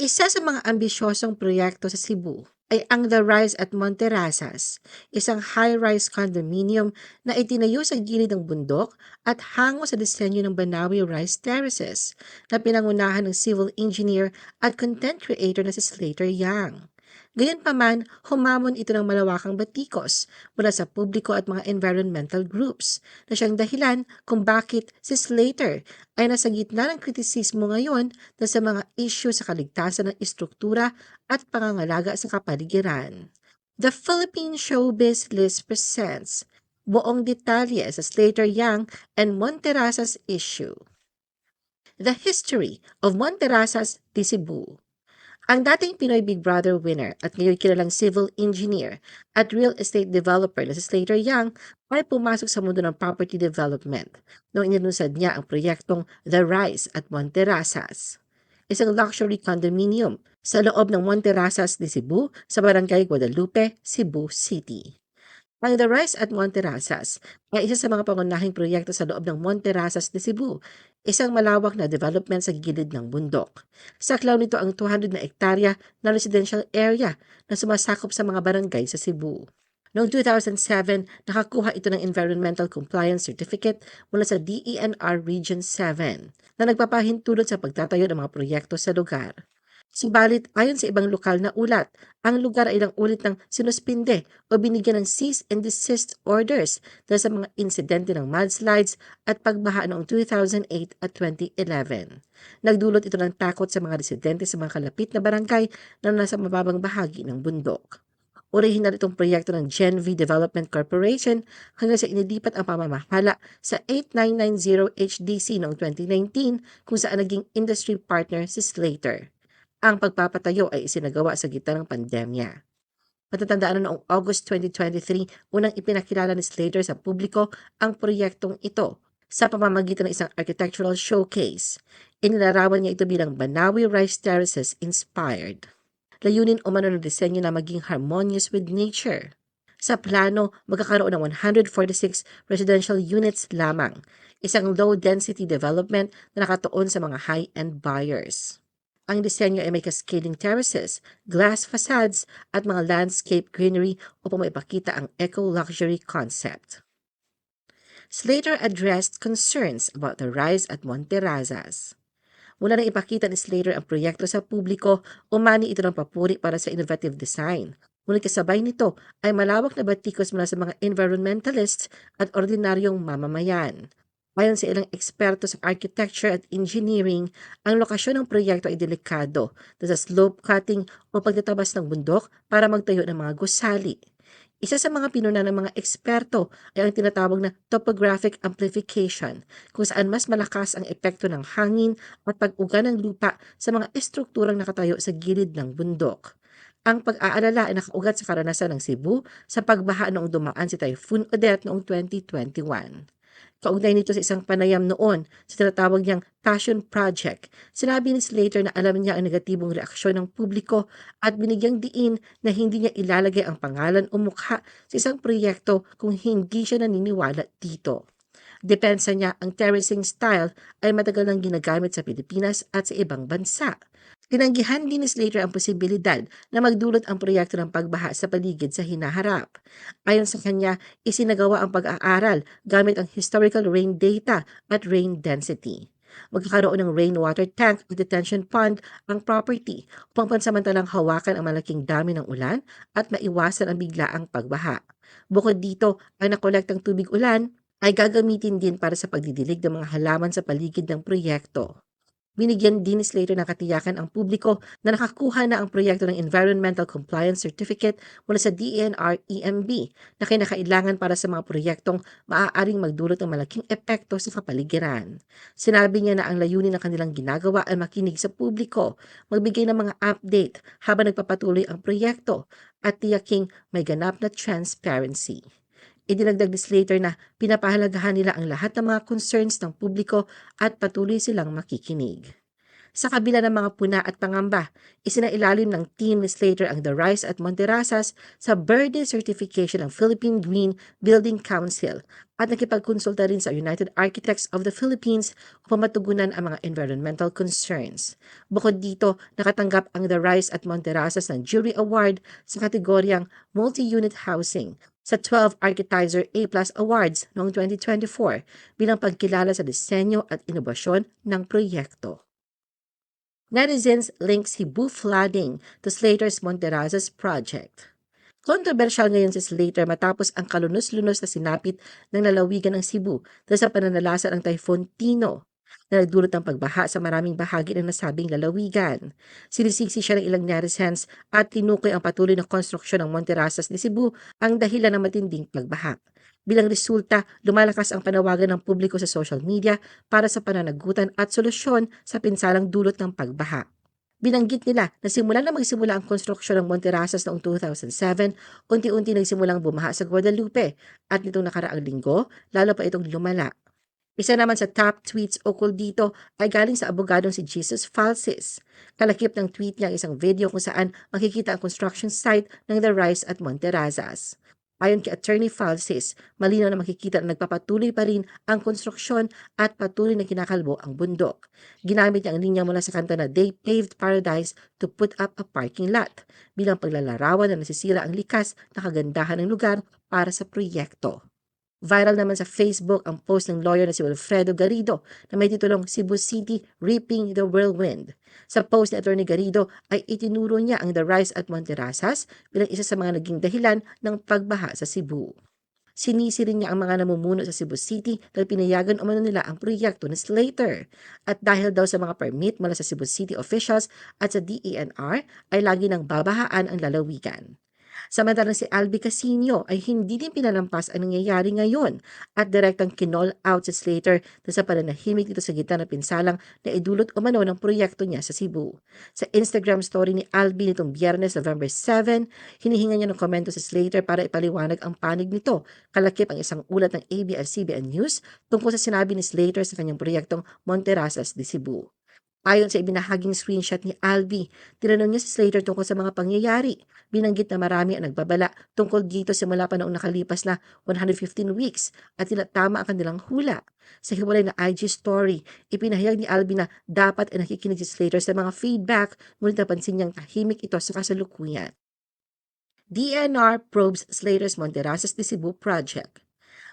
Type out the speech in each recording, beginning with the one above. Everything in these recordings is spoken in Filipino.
Isa sa mga ambisyosong proyekto sa Cebu ay ang The Rise at Monterasas, isang high-rise condominium na itinayo sa gilid ng bundok at hango sa disenyo ng Banawi Rice Terraces na pinangunahan ng civil engineer at content creator na si Slater Yang. Gayunpaman, humamon ito ng malawakang batikos mula sa publiko at mga environmental groups na siyang dahilan kung bakit si Slater ay nasa gitna ng kritisismo ngayon na sa mga issue sa kaligtasan ng istruktura at pangangalaga sa kapaligiran. The Philippine Showbiz List presents buong detalye sa Slater Young and Monterasas issue. The History of Monterasas Cebu ang dating Pinoy Big Brother winner at ngayon kilalang civil engineer at real estate developer na si Slater Young ay pumasok sa mundo ng property development noong inilunsad niya ang proyektong The Rise at Monterasas. Isang luxury condominium sa loob ng Monterasas de Cebu sa barangay Guadalupe, Cebu City. Ang The Rise at Monterasas ay isa sa mga pangunahing proyekto sa loob ng Monterasas de Cebu, isang malawak na development sa gilid ng bundok. Saklaw nito ang 200 na ektarya na residential area na sumasakop sa mga barangay sa Cebu. Noong 2007, nakakuha ito ng Environmental Compliance Certificate mula sa DENR Region 7 na nagpapahintulot sa pagtatayo ng mga proyekto sa lugar. Subalit ayon sa ibang lokal na ulat, ang lugar ay ilang ulit ng sinuspinde o binigyan ng cease and desist orders dahil sa mga insidente ng mudslides at pagbaha noong 2008 at 2011. Nagdulot ito ng takot sa mga residente sa mga kalapit na barangay na nasa mababang bahagi ng bundok. Orihinal itong proyekto ng Genv Development Corporation hanggang sa inilipat ang pamamahala sa 8990 HDC noong 2019 kung saan naging industry partner si Slater. Ang pagpapatayo ay isinagawa sa gitna ng pandemya. Matatandaan na noong August 2023, unang ipinakilala ni Slater sa publiko ang proyektong ito sa pamamagitan ng isang architectural showcase. Inilarawan niya ito bilang Banawi Rice Terraces inspired. Layunin umano ng disenyo na maging harmonious with nature. Sa plano, magkakaroon ng 146 residential units lamang, isang low-density development na nakatuon sa mga high-end buyers. Ang disenyo ay may cascading terraces, glass facades at mga landscape greenery upang maipakita ang eco-luxury concept. Slater addressed concerns about the rise at Monterrazas. Mula nang ipakita ni Slater ang proyekto sa publiko, umani ito ng papuri para sa innovative design. Ngunit kasabay nito ay malawak na batikos mula sa mga environmentalists at ordinaryong mamamayan. Ayon sa ilang eksperto sa architecture at engineering, ang lokasyon ng proyekto ay delikado sa slope cutting o pagtatabas ng bundok para magtayo ng mga gusali. Isa sa mga pinuna ng mga eksperto ay ang tinatawag na topographic amplification, kung saan mas malakas ang epekto ng hangin at pag-uga ng lupa sa mga estrukturang nakatayo sa gilid ng bundok. Ang pag-aalala ay nakaugat sa karanasan ng Cebu sa pagbaha noong dumaan si Typhoon Odette noong 2021. Kaugnay nito sa isang panayam noon sa tinatawag niyang Passion Project. Sinabi ni Slater na alam niya ang negatibong reaksyon ng publiko at binigyang diin na hindi niya ilalagay ang pangalan o mukha sa isang proyekto kung hindi siya naniniwala dito. Depensa niya ang terracing style ay matagal nang ginagamit sa Pilipinas at sa ibang bansa. Tinanggihan din ni Slater ang posibilidad na magdulot ang proyekto ng pagbaha sa paligid sa hinaharap. Ayon sa kanya, isinagawa ang pag-aaral gamit ang historical rain data at rain density. Magkakaroon ng rainwater tank at detention pond ang property upang pansamantalang hawakan ang malaking dami ng ulan at maiwasan ang biglaang pagbaha. Bukod dito, ang nakolektang tubig ulan ay gagamitin din para sa pagdidilig ng mga halaman sa paligid ng proyekto. Binigyan din ni Slater ng katiyakan ang publiko na nakakuha na ang proyekto ng Environmental Compliance Certificate mula sa DENR-EMB na kinakailangan para sa mga proyektong maaaring magdulot ng malaking epekto sa kapaligiran. Sinabi niya na ang layunin ng kanilang ginagawa ay makinig sa publiko, magbigay ng mga update habang nagpapatuloy ang proyekto at tiyaking may ganap na transparency. Idinagdag ni Slater na pinapahalagahan nila ang lahat ng mga concerns ng publiko at patuloy silang makikinig. Sa kabila ng mga puna at pangamba, isinailalim ng team ni Slater ang The Rise at Monterasas sa Birdie Certification ng Philippine Green Building Council at nakipagkonsulta rin sa United Architects of the Philippines upang matugunan ang mga environmental concerns. Bukod dito, nakatanggap ang The Rise at Monterasas ng Jury Award sa kategoryang Multi-Unit Housing sa 12 Architizer A-Plus Awards noong 2024 bilang pagkilala sa disenyo at inobasyon ng proyekto. Netizens link Cebu flooding to Slater's Monterrazas project. Kontrobersyal ngayon si Slater matapos ang kalunos-lunos na sinapit ng lalawigan ng Cebu sa pananalasa ng Typhoon Tino na nagdulot ng pagbaha sa maraming bahagi ng nasabing lalawigan. Sinisisi siya ng ilang netizens at tinukoy ang patuloy na konstruksyon ng Monterrazas ni Cebu ang dahilan ng matinding pagbaha. Bilang resulta, lumalakas ang panawagan ng publiko sa social media para sa pananagutan at solusyon sa pinsalang dulot ng pagbaha. Binanggit nila na simula na magsimula ang konstruksyon ng Monterrazas noong 2007, unti-unti nagsimulang bumaha sa Guadalupe at nitong nakaraang linggo, lalo pa itong lumala. Isa naman sa top tweets ukol dito ay galing sa abogadong si Jesus Falsis. Kalakip ng tweet niya ang isang video kung saan makikita ang construction site ng The Rise at Monterrazas. Ayon kay Attorney Falsis, malinaw na makikita na nagpapatuloy pa rin ang konstruksyon at patuloy na kinakalbo ang bundok. Ginamit niya ang linya mula sa kanta na They Paved Paradise to put up a parking lot bilang paglalarawan na nasisira ang likas na kagandahan ng lugar para sa proyekto. Viral naman sa Facebook ang post ng lawyer na si Wilfredo Garrido na may titulong Cebu City Reaping the Whirlwind. Sa post ni Atty. Garrido ay itinuro niya ang The Rise at Monterrazas bilang isa sa mga naging dahilan ng pagbaha sa Cebu. Sinisi rin niya ang mga namumuno sa Cebu City dahil pinayagan umano nila ang proyekto ni Slater. At dahil daw sa mga permit mula sa Cebu City officials at sa DENR ay lagi nang babahaan ang lalawigan. Samantalang si Albi Casino ay hindi din pinalampas ang nangyayari ngayon at direktang kinall out si Slater na sa pananahimik dito sa gitna ng pinsalang na idulot umano ng proyekto niya sa Cebu. Sa Instagram story ni Albi nitong biyernes November 7, hinihinga niya ng komento si Slater para ipaliwanag ang panig nito. Kalakip ang isang ulat ng ABS-CBN News tungkol sa sinabi ni Slater sa kanyang proyektong Monterrazas de Cebu. Ayon sa ibinahaging screenshot ni Albi, tinanong niya si Slater tungkol sa mga pangyayari. Binanggit na marami ang nagbabala tungkol dito simula pa noong nakalipas na 115 weeks at tila tama ang kanilang hula. Sa hiwalay na IG story, ipinahayag ni Albi na dapat ay nakikinig si Slater sa mga feedback ngunit napansin niyang tahimik ito sa kasalukuyan. DNR probes Slater's Monterrazas de Cebu project.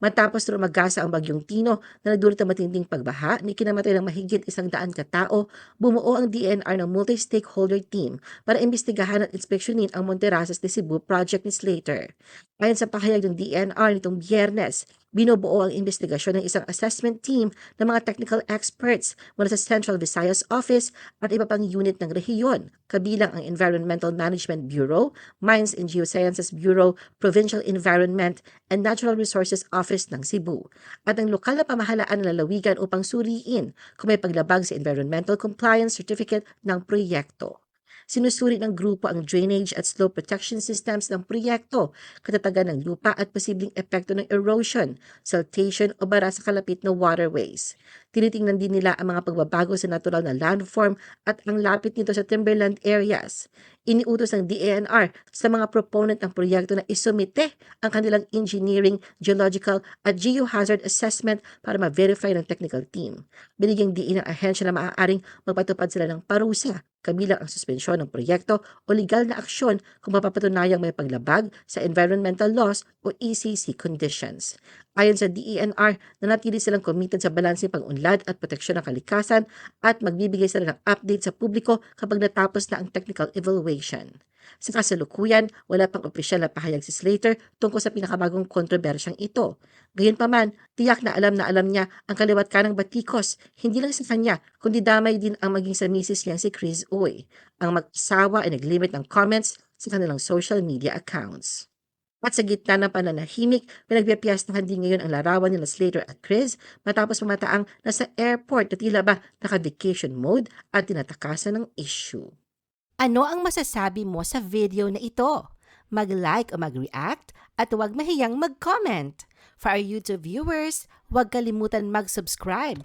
Matapos rumagasa ang bagyong Tino na nagdulot ng matinding pagbaha, ni kinamatay ng mahigit isang daan katao, bumuo ang DNR ng multi-stakeholder team para imbestigahan at inspeksyonin ang Monterrazas de Cebu project ni Slater. Ayon sa pahayag ng DNR nitong biyernes, binubuo ang investigasyon ng isang assessment team ng mga technical experts mula sa Central Visayas Office at iba pang unit ng rehiyon, kabilang ang Environmental Management Bureau, Mines and Geosciences Bureau, Provincial Environment and Natural Resources Office ng Cebu, at ang lokal na pamahalaan ng lalawigan upang suriin kung may paglabag sa Environmental Compliance Certificate ng proyekto. Sinusuri ng grupo ang drainage at slope protection systems ng proyekto, katatagan ng lupa at posibleng epekto ng erosion, siltation o bara sa kalapit na waterways. Tinitingnan din nila ang mga pagbabago sa natural na landform at ang lapit nito sa timberland areas. Iniutos ng DANR sa mga proponent ng proyekto na isumite ang kanilang engineering, geological at geohazard assessment para ma-verify ng technical team. Binigyang diin ng ahensya na maaaring magpatupad sila ng parusa kabilang ang suspensyon ng proyekto o legal na aksyon kung mapapatunayang may paglabag sa environmental laws o ECC conditions. Ayon sa DENR, nanatili silang committed sa balansing pag-unlad at proteksyon ng kalikasan at magbibigay sila ng update sa publiko kapag natapos na ang technical evaluation. Sa kasalukuyan, wala pang opisyal na pahayag si Slater tungkol sa pinakabagong kontrobersyang ito. Gayunpaman, tiyak na alam na alam niya ang kaliwat kanang batikos, hindi lang sa kanya, kundi damay din ang maging sa misis niyang si Chris Uy. Ang mag-asawa ay nag-limit ng comments sa kanilang social media accounts. At sa gitna ng pananahimik, pinagpipiyastahan din ngayon ang larawan nila Slater at Chris matapos mamataang nasa airport na tila ba naka-vacation mode at tinatakasan ng issue. Ano ang masasabi mo sa video na ito? Mag-like o mag-react at huwag mahiyang mag-comment. For our YouTube viewers, huwag kalimutan mag-subscribe